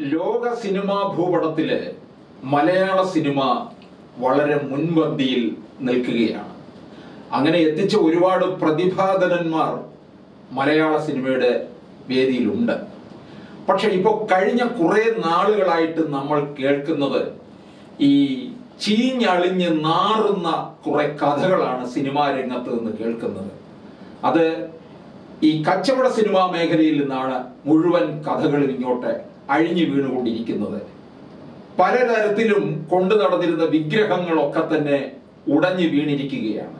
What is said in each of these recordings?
ലോക സിനിമാ ഭൂപടത്തിൽ മലയാള സിനിമ വളരെ മുൻപന്തിയിൽ നിൽക്കുകയാണ്. അങ്ങനെ എത്തിച്ച ഒരുപാട് പ്രതിഭാധനന്മാർ മലയാള സിനിമയുടെ വേദിയിലുണ്ട്. പക്ഷെ ഇപ്പോൾ കഴിഞ്ഞ കുറെ നാളുകളായിട്ട് നമ്മൾ കേൾക്കുന്നത് ഈ ചീഞ്ഞളിഞ്ഞ് നാറുന്ന കുറെ കഥകളാണ് സിനിമാ രംഗത്ത് നിന്ന് കേൾക്കുന്നത്. അത് ഈ കച്ചവട സിനിമാ മേഖലയിൽ നിന്നാണ് മുഴുവൻ കഥകളും ഇങ്ങോട്ട് അഴിഞ്ഞു വീണുകൊണ്ടിരിക്കുന്നത്. പലതരത്തിലും കൊണ്ടു നടന്നിരുന്ന വിഗ്രഹങ്ങളൊക്കെ തന്നെ ഉടഞ്ഞു വീണിരിക്കുകയാണ്.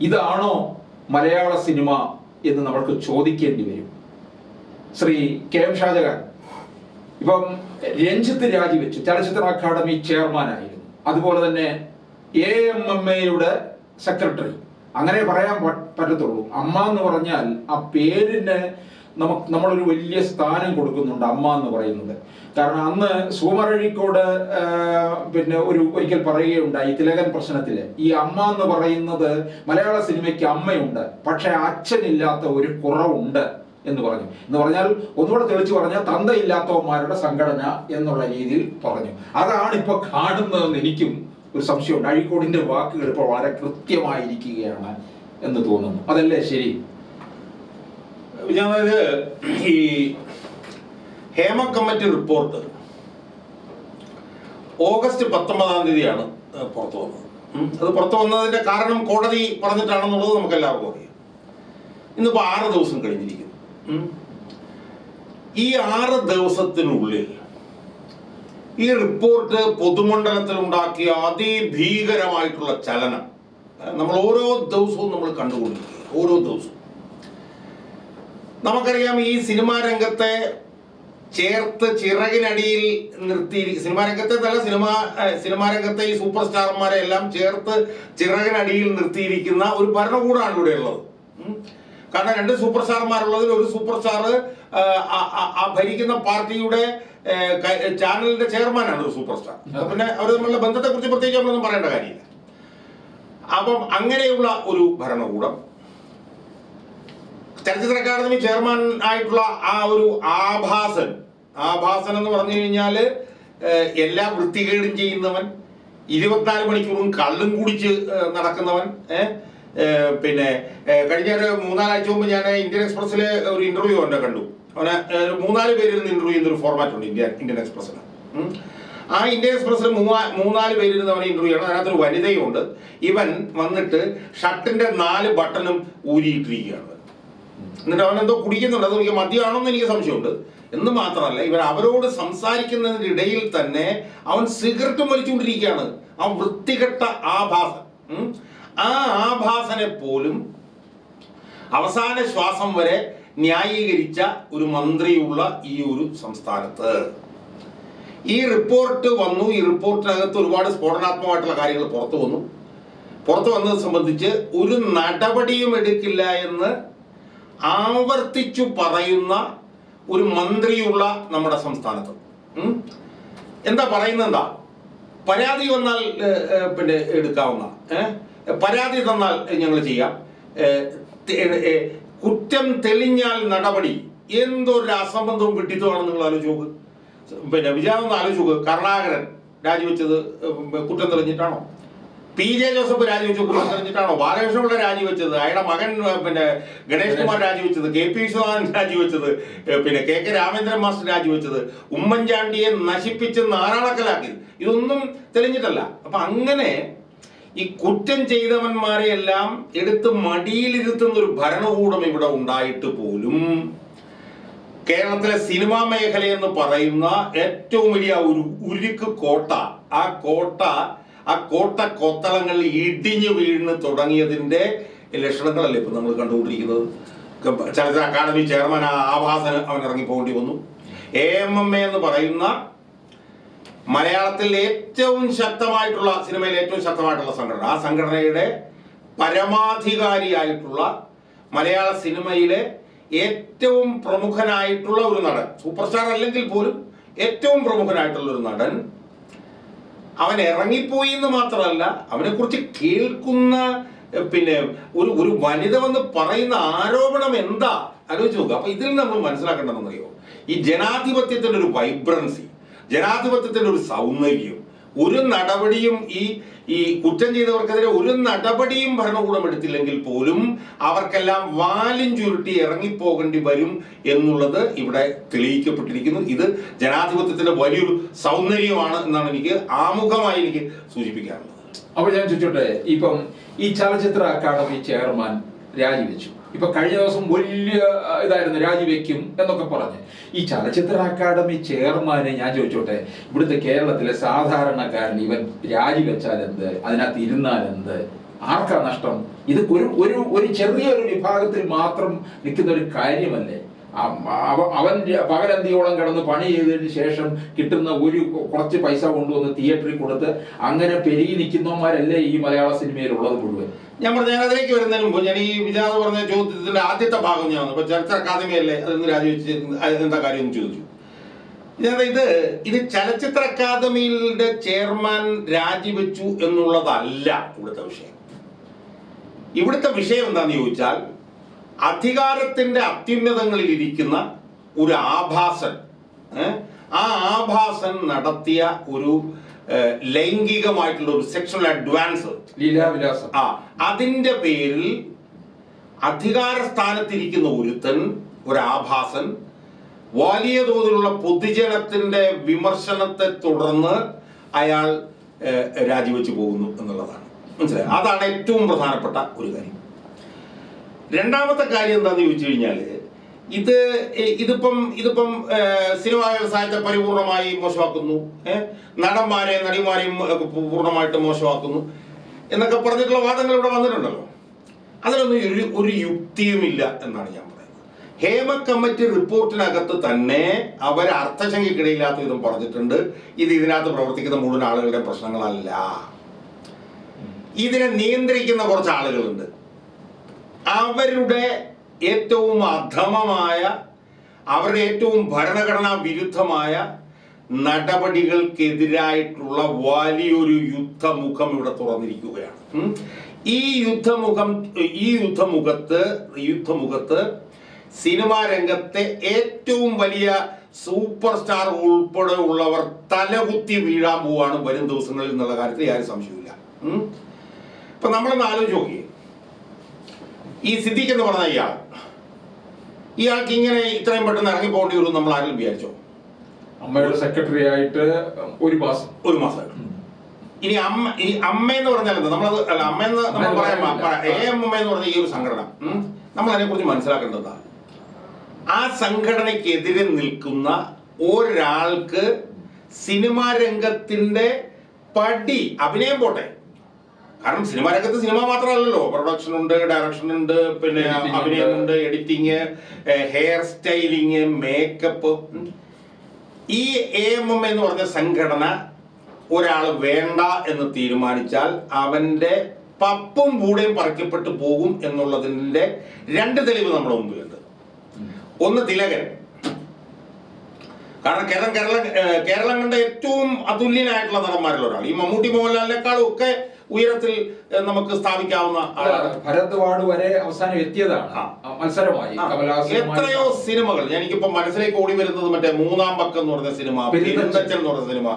ഇതാണോ മലയാള സിനിമ എന്ന് നമ്മൾക്ക് ചോദിക്കേണ്ടി വരും. ശ്രീ കെ എം ഷാജഹാൻ ഇപ്പം രഞ്ജിത്ത് രാജിവെച്ചു. ചലച്ചിത്ര അക്കാദമി ചെയർമാനായിരുന്നു. അതുപോലെ തന്നെ എ എം എം എയുടെ സെക്രട്ടറി. അങ്ങനെ പറയാൻ പറ്റത്തുള്ളൂ. അമ്മ എന്ന് പറഞ്ഞാൽ ആ പേരിന് നമുക്ക് നമ്മളൊരു വലിയ സ്ഥാനം കൊടുക്കുന്നുണ്ട് അമ്മ എന്ന് പറയുന്നത്. കാരണം അന്ന് സുമരഴിക്കോട് പിന്നെ ഒരു ഒരിക്കൽ പറയുകയുണ്ടായി തിലകൻ പ്രശ്നത്തിൽ ഈ അമ്മ എന്ന് പറയുന്നത് മലയാള സിനിമയ്ക്ക് അമ്മയുണ്ട്. പക്ഷെ അച്ഛനില്ലാത്ത ഒരു കുറവുണ്ട് എന്ന് പറഞ്ഞു. എന്ന് പറഞ്ഞാൽ ഒന്നുകൂടെ തെളിച്ചു പറഞ്ഞാൽ തന്തയില്ലാത്തവന്മാരുടെ സംഘടന എന്നുള്ള രീതിയിൽ പറഞ്ഞു. അതാണ് ഇപ്പൊ കാണുന്നതെന്ന് എനിക്കും ഒരു സംശയമുണ്ട്. അഴീക്കോടിന്റെ വാക്കുകൾ ഇപ്പോൾ വളരെ കൃത്യമായിരിക്കുകയാണ് എന്ന് തോന്നുന്നു. അതല്ലേ ശരി? ഞാനത് ഈ ഹേമ കമ്മിറ്റി റിപ്പോർട്ട് ഓഗസ്റ്റ് പത്തൊമ്പതാം തീയതിയാണ് പുറത്തു വന്നത്. അത് പുറത്തു വന്നതിന്റെ കാരണം കോടതി പറഞ്ഞിട്ടാണെന്നുള്ളത് നമുക്ക് എല്ലാവർക്കും അറിയാം. ഇന്നിപ്പോ ആറ് ദിവസം കഴിഞ്ഞിരിക്കുന്നു. ഈ ആറ് ദിവസത്തിനുള്ളിൽ ഈ റിപ്പോർട്ട് പൊതുമണ്ഡലത്തിൽ ഉണ്ടാക്കിയ അതിഭീകരമായിട്ടുള്ള ചലനം നമ്മൾ ഓരോ ദിവസവും നമ്മൾ കണ്ടുകൊണ്ടിരിക്കുക ഓരോ ദിവസവും. നമുക്കറിയാം ഈ സിനിമാ രംഗത്തെ ചേർത്ത് ചിറകിനടിയിൽ നിർത്തി സിനിമാ രംഗത്തെ തല സിനിമാ സിനിമാ രംഗത്തെ ഈ സൂപ്പർ സ്റ്റാർമാരെ എല്ലാം ചേർത്ത് ചിറകിനടിയിൽ നിർത്തിയിരിക്കുന്ന ഒരു ഭരണകൂടമാണ് ഇവിടെ ഉള്ളത്. കാരണം രണ്ട് സൂപ്പർ സ്റ്റാർമാരുള്ളതിൽ ഒരു സൂപ്പർ സ്റ്റാർ ആ ഭരിക്കുന്ന പാർട്ടിയുടെ ചാനലിന്റെ ചെയർമാനാണ് ഒരു സൂപ്പർ സ്റ്റാർ. പിന്നെ അവർ തമ്മിലുള്ള ബന്ധത്തെ കുറിച്ച് പ്രത്യേകിച്ച് നമ്മളൊന്നും പറയേണ്ട കാര്യമില്ല. അപ്പം അങ്ങനെയുള്ള ഒരു ഭരണകൂടം ചലച്ചിത്ര അക്കാദമി ചെയർമാൻ ആയിട്ടുള്ള ആ ഒരു ആഭാസൻ ആഭാസൻ എന്ന് പറഞ്ഞു കഴിഞ്ഞാൽ എല്ലാ വൃത്തികേടും ചെയ്യുന്നവൻ ഇരുപത്തിനാല് മണിക്കൂറും കള്ളും കുടിച്ച് നടക്കുന്നവൻ പിന്നെ കഴിഞ്ഞ ഒരു മൂന്നാലാഴ്ച മുമ്പ് ഞാൻ ഇന്ത്യൻ എക്സ്പ്രസ്സിലെ ഒരു ഇന്റർവ്യൂ എന്നെ കണ്ടു. അവനെ മൂന്നാൽ മൂന്നാൽ പേരിരുന്ന് ഇന്റർവ്യൂ ചെയ്യുന്ന ഒരു ഫോർമാറ്റ് ഉണ്ട് ഇന്ത്യ ഇന്ത്യൻ എക്സ്പ്രസ്സിന്. ആ ഇന്ത്യൻ എക്സ്പ്രസ്സിൽ മൂവാ മൂന്നാൽ പേരിരുന്ന് അവനെ ഇന്റർവ്യൂ ചെയ്യണം. അതിനകത്തൊരു വനിതയുണ്ട്. ഇവൻ വന്നിട്ട് ഷർട്ടിന്റെ നാല് ബട്ടണും ഊരിയിട്ടിരിക്കുകയാണ്. എന്നിട്ട് അവൻ എന്തോ കുടിക്കുന്നുണ്ട്. അത് എനിക്ക് മദ്യമാണോ എന്ന് എനിക്ക് സംശയമുണ്ട്. എന്ന് മാത്രമല്ല ഇവർ അവരോട് സംസാരിക്കുന്നതിനിടയിൽ തന്നെ അവൻ സിഗരറ്റും വലിച്ചുകൊണ്ടിരിക്കുകയാണ്. ആ വൃത്തികെട്ട ആഭാസൻ ആ ആഭാസനെ പോലും അവസാന ശ്വാസം വരെ ന്യായീകരിച്ച ഒരു മന്ത്രിയുള്ള ഈ ഒരു സംസ്ഥാനത്ത്. ഈ റിപ്പോർട്ട് വന്നു. ഈ റിപ്പോർട്ടിനകത്ത് ഒരുപാട് സ്ഫോടനാത്മകമായിട്ടുള്ള കാര്യങ്ങൾ പുറത്തു വന്നു. പുറത്തു വന്നത് സംബന്ധിച്ച് ഒരു നടപടിയും എടുക്കില്ല എന്ന് ആവർത്തിച്ചു പറയുന്ന ഒരു മന്ത്രിയുള്ള നമ്മുടെ സംസ്ഥാനത്ത്. എന്താ പറയുന്നത് എന്താ? പരാതി വന്നാൽ പിന്നെ എടുക്കാവുന്ന പരാതി തന്നാൽ ഞങ്ങൾ ചെയ്യാം. കുറ്റം തെളിഞ്ഞാൽ നടപടി. എന്തൊരു അസംബന്ധവും വിട്ടിത്തുവാണെന്ന് നിങ്ങൾ ആലോചിച്ച് പിന്നെ വിചാരം ഒന്ന് നോക്ക്. കരുണാകരൻ രാജിവെച്ചത് കുറ്റം തെളിഞ്ഞിട്ടാണോ? പി ജെ ജോസഫ് രാജിവെച്ചു പറഞ്ഞിട്ടാണോ? ബാലകൃഷ്ണപിള്ള രാജിവെച്ചത് അയാളുടെ മകൻ പിന്നെ ഗണേഷ് കുമാർ രാജിവെച്ചത് കെ പി വിശ്വനാഥൻ രാജിവെച്ചത് പിന്നെ കെ കെ രാമേന്ദ്രൻ മാസ്റ്റർ രാജിവെച്ചത് ഉമ്മൻചാണ്ടിയെ നശിപ്പിച്ച് നാരാളക്കലാക്കിയത് ഇതൊന്നും തെളിഞ്ഞിട്ടല്ല. അപ്പൊ അങ്ങനെ ഈ കുറ്റം ചെയ്തവന്മാരെ എല്ലാം എടുത്ത് മടിയിലിരുത്തുന്ന ഒരു ഭരണകൂടം ഇവിടെ ഉണ്ടായിട്ട് പോലും കേരളത്തിലെ സിനിമാ മേഖല എന്ന് പറയുന്ന ഏറ്റവും വലിയ ഒരു ഉരുക്ക് കോട്ട ആ കോട്ട ആ കോട്ട കൊത്തളങ്ങളിൽ ഇടിഞ്ഞു വീണ് തുടങ്ങിയതിന്റെ ലക്ഷണങ്ങളല്ലേ ഇപ്പൊ നമ്മൾ കണ്ടുകൊണ്ടിരിക്കുന്നത്? ചലച്ചിത്ര അക്കാദമി ചെയർമാൻ ആ ആഭാസന് അവൻ ഇറങ്ങി പോകേണ്ടി വന്നു. എ എം എം എ എന്ന് പറയുന്ന മലയാളത്തിൽ ഏറ്റവും ശക്തമായിട്ടുള്ള സിനിമയിൽ ഏറ്റവും ശക്തമായിട്ടുള്ള സംഘടന. ആ സംഘടനയുടെ പരമാധികാരിയായിട്ടുള്ള മലയാള സിനിമയിലെ ഏറ്റവും പ്രമുഖനായിട്ടുള്ള ഒരു നടൻ. സൂപ്പർ സ്റ്റാർ അല്ലെങ്കിൽ പോലും ഏറ്റവും പ്രമുഖനായിട്ടുള്ള ഒരു നടൻ അവൻ ഇറങ്ങിപ്പോയി എന്ന് മാത്രമല്ല അവനെ കുറിച്ച് കേൾക്കുന്ന പിന്നെ ഒരു ഒരു വനിത വന്ന് പറയുന്ന ആരോപണം എന്താ? ആലോചിച്ച് നോക്കുക അപ്പൊ ഇതിൽ നമ്മൾ മനസ്സിലാക്കേണ്ടതെന്നറിയോ? ഈ ജനാധിപത്യത്തിന്റെ ഒരു വൈബ്രൻസി ജനാധിപത്യത്തിന്റെ ഒരു സൗന്ദര്യം ഒരു നടപടിയും ഈ ഈ കുറ്റം ചെയ്തവർക്കെതിരെ ഒരു നടപടിയും ഭരണകൂടം എടുത്തില്ലെങ്കിൽ പോലും അവർക്കെല്ലാം വാലും ചുരുട്ടി ഇറങ്ങിപ്പോകേണ്ടി വരും എന്നുള്ളത് ഇവിടെ തെളിയിക്കപ്പെട്ടിരിക്കുന്നു. ഇത് ജനാധിപത്യത്തിന്റെ വലിയൊരു സൗന്ദര്യമാണ് എന്നാണ് എനിക്ക് ആമുഖമായി എനിക്ക് സൂചിപ്പിക്കാറുള്ളത് അപ്പൊ ഞാൻ ചോദിച്ചോട്ടെ ഇപ്പം ഈ ചലച്ചിത്ര അക്കാദമി ചെയർമാൻ രാജിവെച്ചു. ഇപ്പൊ കഴിഞ്ഞ ദിവസം വലിയ ഇതായിരുന്നു രാജിവെക്കും എന്നൊക്കെ പറഞ്ഞ്. ഈ ചലച്ചിത്ര അക്കാദമി ചെയർമാനെ ഞാൻ ചോദിച്ചോട്ടെ ഇവിടുത്തെ കേരളത്തിലെ സാധാരണക്കാരൻ ഇവൻ രാജിവെച്ചാൽ എന്ത് അതിനകത്ത് ഇരുന്നാൽ എന്ത് ആർക്കാ നഷ്ടം? ഇത് ഒരു ഒരു ചെറിയ ഒരു വിഭാഗത്തിൽ മാത്രം നിൽക്കുന്ന ഒരു കാര്യമല്ലേ? അവൻ പകരന്തിയോളം കിടന്ന് പണി ചെയ്തതിന് ശേഷം കിട്ടുന്ന ഒരു കുറച്ച് പൈസ കൊണ്ടുവന്ന് തിയേറ്ററിൽ കൊടുത്ത് അങ്ങനെ പെരുകി നിൽക്കുന്നവന്മാരല്ലേ ഈ മലയാള സിനിമയിൽ ഉള്ളത് മുഴുവൻ. ഞാൻ പറഞ്ഞു ഞാൻ അതിലേക്ക് വരുന്നതിന് മുമ്പ് ഞാൻ ഈ വിജാത് പറഞ്ഞ ചോദ്യത്തിന്റെ ആദ്യത്തെ ഭാഗം ഞാൻ. ഇപ്പൊ ചരിത്ര അക്കാദമി അല്ലേ? അതൊന്ന് രാജിവെച്ച് എന്താ കാര്യം എന്ന് ചോദിച്ചു. ഇത് ഇത് ചലച്ചിത്ര അക്കാദമിയുടെ ചെയർമാൻ രാജിവെച്ചു എന്നുള്ളതല്ല ഇവിടുത്തെ വിഷയം. ഇവിടുത്തെ വിഷയം എന്താന്ന് ചോദിച്ചാൽ അധികാരത്തിന്റെ അത്യുന്നതങ്ങളിൽ ഇരിക്കുന്ന ഒരു ആഭാസൻ ആ ആഭാസൻ നടത്തിയ ഒരു ലൈംഗികമായിട്ടുള്ള ഒരു സെക്ഷൽ അഡ്വാൻസ് ലീലാവിലാസം. ആ അതിന്റെ പേരിൽ അധികാര സ്ഥാനത്തിരിക്കുന്ന ഒരുത്തൻ ഒരു ആഭാസൻ വലിയ തോതിലുള്ള പൊതുജനത്തിന്റെ വിമർശനത്തെ തുടർന്ന് അയാൾ രാജിവെച്ചു പോകുന്നു എന്നുള്ളതാണ്. മനസ്സിലായി? അതാണ് ഏറ്റവും പ്രധാനപ്പെട്ട ഒരു കാര്യം. രണ്ടാമത്തെ കാര്യം എന്താണെന്ന് ചോദിച്ചു കഴിഞ്ഞാൽ ഇത് ഇതിപ്പം ഇതിപ്പം സിനിമാ വ്യവസായത്തെ പരിപൂർണമായി മോശമാക്കുന്നു നടന്മാരെ നടിമാരെയും പൂർണമായിട്ട് മോശമാക്കുന്നു എന്നൊക്കെ പറഞ്ഞിട്ടുള്ള വാദങ്ങൾ ഇവിടെ വന്നിട്ടുണ്ടല്ലോ. അതിലൊന്നും ഒരു ഒരു യുക്തിയുമില്ല എന്നാണ് ഞാൻ പറയുന്നത്. ഹേമ കമ്മിറ്റി റിപ്പോർട്ടിനകത്ത് തന്നെ അവർ അർത്ഥശങ്കിക്കിടയില്ലാത്ത വിധം പറഞ്ഞിട്ടുണ്ട് ഇത് ഇതിനകത്ത് പ്രവർത്തിക്കുന്ന മുഴുവൻ ആളുകളുടെ പ്രശ്നങ്ങളല്ല. ഇതിനെ നിയന്ത്രിക്കുന്ന കുറച്ച് ആളുകളുണ്ട്. അവരുടെ ഏറ്റവും അധമമായ അവരുടെ ഏറ്റവും ഭരണഘടനാ വിരുദ്ധമായ നടപടികൾക്കെതിരായിട്ടുള്ള വലിയൊരു യുദ്ധമുഖം ഇവിടെ തുറന്നിരിക്കുകയാണ്. ഈ യുദ്ധമുഖം ഈ യുദ്ധമുഖത്ത് യുദ്ധമുഖത്ത് സിനിമാ രംഗത്തെ ഏറ്റവും വലിയ സൂപ്പർ സ്റ്റാർ ഉൾപ്പെടെ ഉള്ളവർ തലകുത്തി വീഴാൻ പോവാണ് വരും ദിവസങ്ങളിൽ എന്നുള്ള കാര്യത്തിൽ യാതൊരു സംശയമില്ല. ഇപ്പൊ നമ്മളൊന്ന് ആലോചിച്ച് നോക്കിയേ. ഈ സിദ്ദിഖ് എന്ന് പറഞ്ഞ ഇയാൾ. ഇയാൾക്ക് ഇങ്ങനെ ഇത്രയും പെട്ടെന്ന് ഇറങ്ങി പോകേണ്ടി വരും നമ്മൾ ആരും വിചാരിച്ചോ? അമ്മയുടെ സെക്രട്ടറി ആയിട്ട് ഒരു മാസം. ഒരു മാസം. ഇനി അമ്മ ഈ അമ്മ എന്ന് പറഞ്ഞാൽ എന്താ? നമ്മളത് അല്ല അമ്മ എന്ന് നമ്മൾ പറയാൻ പറയാം. എ എം എം എന്ന് പറഞ്ഞ ഈ ഒരു സംഘടന നമ്മൾ അതിനെ കുറിച്ച് മനസ്സിലാക്കേണ്ടതാ. ആ സംഘടനയ്ക്കെതിരെ നിൽക്കുന്ന ഒരാൾക്ക് സിനിമാ രംഗത്തിന്റെ പടി അഭിനയം പോട്ടെ. കാരണം സിനിമാ രംഗത്ത് സിനിമ മാത്രമല്ലല്ലോ. പ്രൊഡക്ഷൻ ഉണ്ട് ഡയറക്ഷൻ ഉണ്ട് പിന്നെ അഭിനയം ഉണ്ട്. എഡിറ്റിങ് ഹെയർ സ്റ്റൈലിങ് മേക്കപ്പ് ഈ എ എം എം എന്ന് പറഞ്ഞ സംഘടന ഒരാൾ വേണ്ട എന്ന് തീരുമാനിച്ചാൽ അവന്റെ പപ്പും കൂടെയും പറിക്കപ്പെട്ടു പോകും എന്നുള്ളതിന്റെ രണ്ട് തെളിവ് നമ്മുടെ മുമ്പിലുണ്ട്. ഒന്ന് തിലകൻ. കാരണം കേരളം കേരളം കേരളം കണ്ട ഏറ്റവും അതുല്യനായിട്ടുള്ള നടന്മാരിൽ ഒരാൾ. ഈ മമ്മൂട്ടി മോഹൻലാലിനേക്കാളും ഒക്കെ ഉയരത്തിൽ നമുക്ക് സ്ഥാപിക്കാവുന്ന ആളാണ് ഭരദ്വാട് വരെ അവസാനം എത്തിയതാണ്. മത്സരമായി. എത്രയോ സിനിമകൾ എനിക്കിപ്പോ മനസ്സിലേക്ക് ഓടി വരുന്നത് മറ്റേ മൂന്നാം പക്കം എന്ന് പറഞ്ഞ സിനിമ പെരുന്തച്ചൻ. എന്ന് പറഞ്ഞ സിനിമ.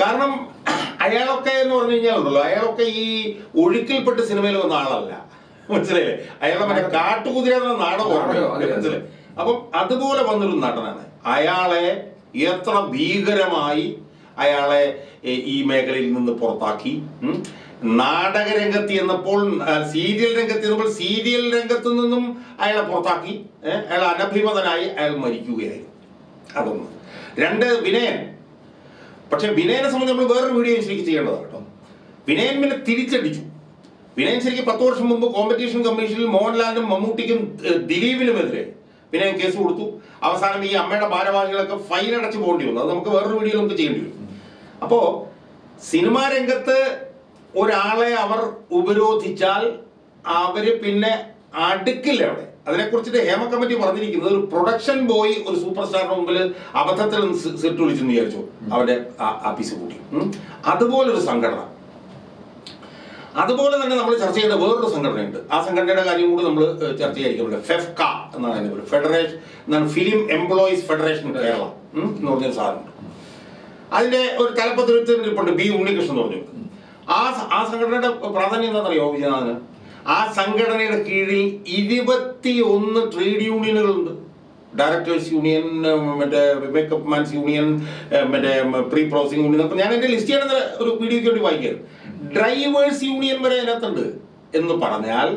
കാരണം അയാളൊക്കെ എന്ന് പറഞ്ഞു കഴിഞ്ഞാൽ ഉണ്ടല്ലോ അയാളൊക്കെ ഈ ഒഴുക്കിൽപ്പെട്ട് സിനിമയിൽ വന്ന ആളല്ല. മനസ്സിലായില്ലേ? അയാളെ മറ്റേ കാട്ടുകുതിര എന്ന നാടകം നാടകം, അതെ, അതെ. മനസ്സിലായി അപ്പം അതുപോലെ വന്നൊരു നടനാണ്. അയാളെ എത്ര ഭീകരമായി അയാളെ ഈ മേഖലയിൽ നിന്ന് പുറത്താക്കി. നാടക നാടകരംഗത്ത് ചെന്നപ്പോൾ സീരിയൽ രംഗത്ത് ചെന്നപ്പോൾ സീരിയൽ രംഗത്ത് നിന്നും അയാളെ പുറത്താക്കി. അയാൾ അനഭിമതനായി അയാൾ മരിക്കുകയായിരുന്നു. അതൊന്ന്. രണ്ട് വിനയൻ. പക്ഷെ വിനയനെ സംബന്ധിച്ച് നമ്മൾ വേറൊരു വീഡിയോ ശരിക്കും ചെയ്യേണ്ടതാണ് കേട്ടോ. വിനയൻ പിന്നെ തിരിച്ചടിച്ചു. വിനയൻ ശരിക്കും പത്ത് വർഷം മുമ്പ് കോമ്പറ്റീഷൻ കമ്മീഷനിൽ മോഹൻലാലിനും മമ്മൂട്ടിക്കും ദിലീപിനുമെതിരെ വിനയൻ കേസ് കൊടുത്തു. അവസാനം ഈ അമ്മയുടെ ഭാരവാഹികളൊക്കെ ഫൈൻ അടച്ചു പോകേണ്ടി വന്നു. അത് നമുക്ക് വേറൊരു വീഡിയോ നമുക്ക് ചെയ്യേണ്ടി വരും. അപ്പോ സിനിമാ രംഗത്ത് ഒരാളെ അവർ ഉപരോധിച്ചാൽ അവർ പിന്നെ അടുക്കില്ല അവിടെ. അതിനെക്കുറിച്ചിട്ട് ഹേമ കമ്മിറ്റി പറഞ്ഞിരിക്കുന്നത് ഒരു പ്രൊഡക്ഷൻ ബോയ് ഒരു സൂപ്പർ സ്റ്റാറിന് മുമ്പിൽ അബദ്ധത്തിൽ സെറ്റ് വിളിച്ചെന്ന് വിചാരിച്ചു അവരുടെ ആഫീസ് കൂട്ടി. അതുപോലൊരു സംഘടന. അതുപോലെ തന്നെ നമ്മൾ ചർച്ച ചെയ്യേണ്ട വേറൊരു സംഘടനയുണ്ട്. ആ സംഘടനയുടെ കാര്യം കൂടി നമ്മൾ ചർച്ച ചെയ്യാതിരിക്കുന്നുണ്ട് ഫെഫ്ക എന്നാണ് അതിന്റെ പേര്. ഫെഡറേഷൻ എന്നാണ് ഫിലിം എംപ്ലോയീസ് ഫെഡറേഷൻ കേരള. എന്ന് പറഞ്ഞൊരു സാധനമുണ്ട് അതിന്റെ ഒരു തലപ്പത്തിരിപ്പുണ്ട് ബി ഉണ്ണികൃഷ്ണൻ പറഞ്ഞു. ആ ആ സംഘടനയുടെ പ്രാധാന്യം എന്താണെന്നറിയോ വിജയനാഥന്? ആ സംഘടനയുടെ കീഴിൽ ഇരുപത്തി ഒന്ന് ട്രേഡ് യൂണിയനുകളുണ്ട്. ഡയറക്ടേഴ്സ് യൂണിയൻ മറ്റേ മേക്കപ്പ് മാൻസ് യൂണിയൻ മറ്റേ പ്രീ പ്രോസസിംഗ് യൂണിയൻ അപ്പൊ ഞാൻ എന്റെ ലിസ്റ്റ് ചെയ്യണത് ഒരു വീഡിയോയ്ക്ക് വേണ്ടി വായിക്കുകയാണ് ഡ്രൈവേഴ്സ് യൂണിയൻ വരെ അതിനകത്തുണ്ട് എന്ന് പറഞ്ഞാൽ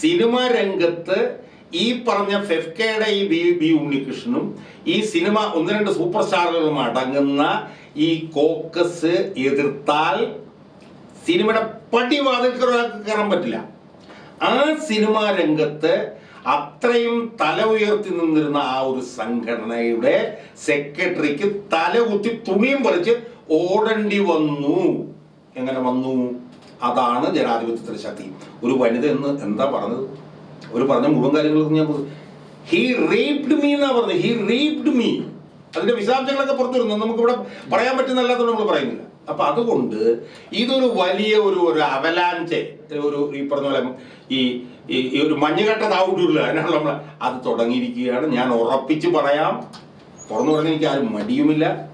സിനിമാ രംഗത്ത് ഈ പറഞ്ഞ ഫെഫ്കയുടെ ഈ ബി ബി ഉണ്ണികൃഷ്ണനും ഈ സിനിമ ഒന്ന് രണ്ട് സൂപ്പർ സ്റ്റാറുകളും അടങ്ങുന്ന ഈ കോക്കസ് എതിർത്താൽ സിനിമയുടെ പടിവാതിൽ കയറാൻ പറ്റില്ല. ആ സിനിമാ രംഗത്ത് അത്രയും തല ഉയർത്തി നിന്നിരുന്ന ആ ഒരു സംഘടനയുടെ സെക്രട്ടറിക്ക് തല കുത്തി തുണിയും പറിച്ച് ഓടേണ്ടി വന്നു. എങ്ങനെ വന്നു? അതാണ് ജനാധിപത്യത്തിന്റെ ശക്തി. ഒരു വനിത എന്ന് എന്താ പറഞ്ഞത്? ഒരു പറഞ്ഞ മുഴുവൻ കാര്യങ്ങളൊക്കെ ഞാൻ ഹി റേപ്ഡ് മീ എന്നാ പറഞ്ഞത് ഹി റേപ്ഡ് മീ അതിന്റെ വിശദാംശങ്ങളൊക്കെ പുറത്തു വരുന്നു നമുക്ക് ഇവിടെ പറയാൻ പറ്റുന്നല്ലാത്ത നമ്മൾ പറയുന്നില്ല. അപ്പൊ അതുകൊണ്ട് ഇതൊരു വലിയ ഒരു ഒരു അവലാഞ്ചെ. ഒരു ഈ പറഞ്ഞ പോലെ ഈ ഈ- ഒരു മഞ്ഞുകട്ട താവിട്ടില്ല അതിനാണ് നമ്മൾ അത് തുടങ്ങിയിരിക്കുകയാണ്. ഞാൻ ഉറപ്പിച്ച് പറയാം. തുറന്നു പറഞ്ഞ എനിക്ക് ആരും മടിയുമില്ല.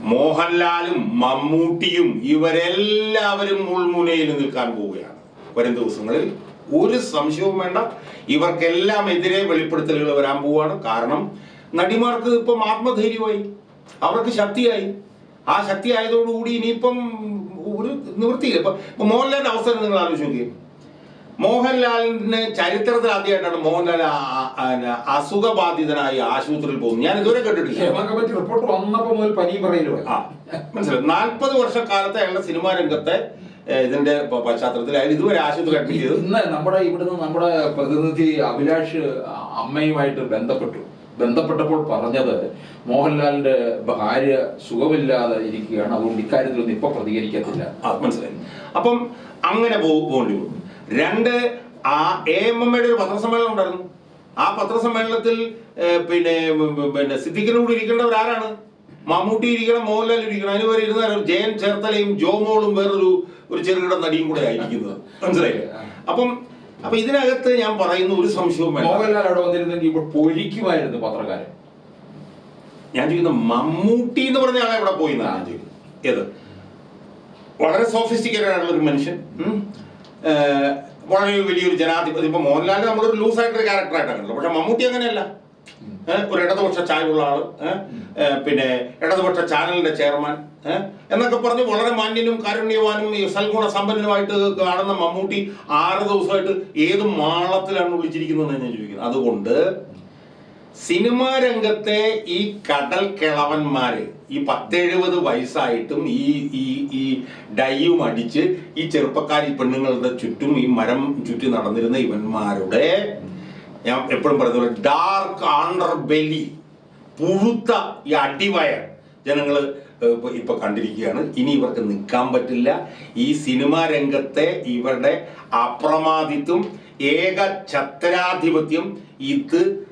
മോഹൻലാലും മമ്മൂട്ടിയും ഇവരെല്ലാവരും മുൾമുനയിൽ നിൽക്കാൻ പോവുകയാണ്. വരും ദിവസങ്ങളിൽ ഒരു സംശയവും വേണ്ട. ഇവർക്കെല്ലാം എതിരെ വെളിപ്പെടുത്തലുകൾ വരാൻ പോവാണ്. കാരണം നടിമാർക്ക് ഇപ്പം ആത്മധൈര്യമായി. അവർക്ക് ശക്തിയായി. ആ ശക്തി ആയതോടുകൂടി ഇനിയിപ്പം ഒരു നിവൃത്തിയില്ല. ഇപ്പൊ ഇപ്പൊ മോഹൻലാലിന്റെ അവസരം നിങ്ങൾ ആലോചിച്ച് നോക്കിയേ. മോഹൻലാലിന് ചരിത്രത്തിൽ ആദ്യമായിട്ടാണ് മോഹൻലാൽ അസുഖബാധിതനായി ആശുപത്രിയിൽ പോകുന്നത്. ഞാൻ ഇതുവരെ കേട്ടിട്ടില്ല. റിപ്പോർട്ട് വന്നപ്പോൾ മുതൽ പനി പറയലോ ആ മനസ്സിലായി. നാൽപ്പത് വർഷക്കാലത്തെ അയാളുടെ സിനിമാ രംഗത്തെ ഇതിന്റെ പശ്ചാത്തലത്തിലായാലും ഇതുവരെ ആശുപത്രി അഡ്മിറ്റ് ചെയ്തു. ഇന്ന് നമ്മുടെ ഇവിടുന്ന് നമ്മുടെ പ്രതിനിധി അഭിലാഷ് അമ്മയുമായിട്ട് ബന്ധപ്പെട്ടു. ബന്ധപ്പെട്ടപ്പോൾ പറഞ്ഞത് മോഹൻലാലിന്റെ ഭാര്യ സുഖമില്ലാതെ ഇരിക്കുകയാണ്. അതുകൊണ്ട് ഇക്കാര്യത്തിൽ ഒന്നും ഇപ്പൊ പ്രതികരിക്കത്തില്ല. മനസ്സിലായി. അപ്പം അങ്ങനെ പോകേണ്ടി വന്നു. രണ്ട് ആ എ എം എമ്മയുടെ ഒരു പത്രസമ്മേളനം ഉണ്ടായിരുന്നു. ആ പത്രസമ്മേളനത്തിൽ പിന്നെ പിന്നെ സിദ്ദിഖിന്റെ കൂടെ ഇരിക്കേണ്ടവർ ആരാണ്? മമ്മൂട്ടി ഇരിക്കണം മോഹൻലാൽ ഇരിക്കണം. അതിന് വരെ ഇരുന്ന ജയൻ ചേർത്തലയും ജോമോളും വേറൊരു ഒരു ചെറുകിട നടിയും കൂടെ ആയിരിക്കുന്നത്. മനസ്സിലായില്ലേ? അപ്പം അപ്പൊ ഇതിനകത്ത് ഞാൻ പറയുന്ന ഒരു സംശയവും വേണ്ട. മോഹൻലാൽ അവിടെ വന്നിരുന്നെങ്കിൽ ഇപ്പോൾ പൊഴിക്കുമായിരുന്നു പത്രക്കാരൻ. ഞാൻ ചോദിക്കുന്ന മമ്മൂട്ടി എന്ന് പറഞ്ഞ ആളെ ഇവിടെ പോയി എന്നാണ് ഞാൻ ചോദിക്കുന്നത്. ഏത്? വളരെ സോഫിസ്റ്റിക്കേറ്റഡ് ആയിട്ടുള്ള ഒരു മനുഷ്യൻ. വളരെ വലിയൊരു ജനാധിപത്യം. ഇപ്പൊ മോഹൻലാൽ നമ്മളൊരു ലൂസ് ആയിട്ടൊരു ക്യാരക്ടർ ആയിട്ടാണല്ലോ. പക്ഷെ മമ്മൂട്ടി അങ്ങനെയല്ല. ഒരു ഇടതുപക്ഷ ചായവുള്ള ആൾ. പിന്നെ ഇടതുപക്ഷ ചാനലിന്റെ ചെയർമാൻ എന്നൊക്കെ പറഞ്ഞ് വളരെ മാന്യനും കാരുണ്യവാനും സൽഗുണ സമ്പന്നനുമായിട്ട് കാണുന്ന മമ്മൂട്ടി ആറ് ദിവസമായിട്ട് ഏത് മാളത്തിലാണ് വിളിച്ചിരിക്കുന്നത് ഞാൻ ചോദിക്കുന്നത് അതുകൊണ്ട് സിനിമാ രംഗത്തെ ഈ കടൽ കിളവന്മാര് ഈ പത്തെഴുപത് വയസ്സായിട്ടും ഈ ഈ ഈ ഡൈയും അടിച്ച് ഈ ചെറുപ്പക്കാർ ഈ പെണ്ണുങ്ങളുടെ ചുറ്റും ഈ മരം ചുറ്റി നടന്നിരുന്ന ഇവന്മാരുടെ ഞാൻ എപ്പോഴും പറയുന്ന പോലെ ഡാർക്ക് ആണ്ടർ ബെലി പുഴുത്ത ഈ അടിവയർ ജനങ്ങൾ ഇപ്പൊ കണ്ടിരിക്കുകയാണ്. ഇനി ഇവർക്ക് നിൽക്കാൻ പറ്റില്ല. ഈ സിനിമാ രംഗത്തെ ഇവരുടെ അപ്രമാദിത്വം ഏക ഛത്രാധിപത്യം ഇത്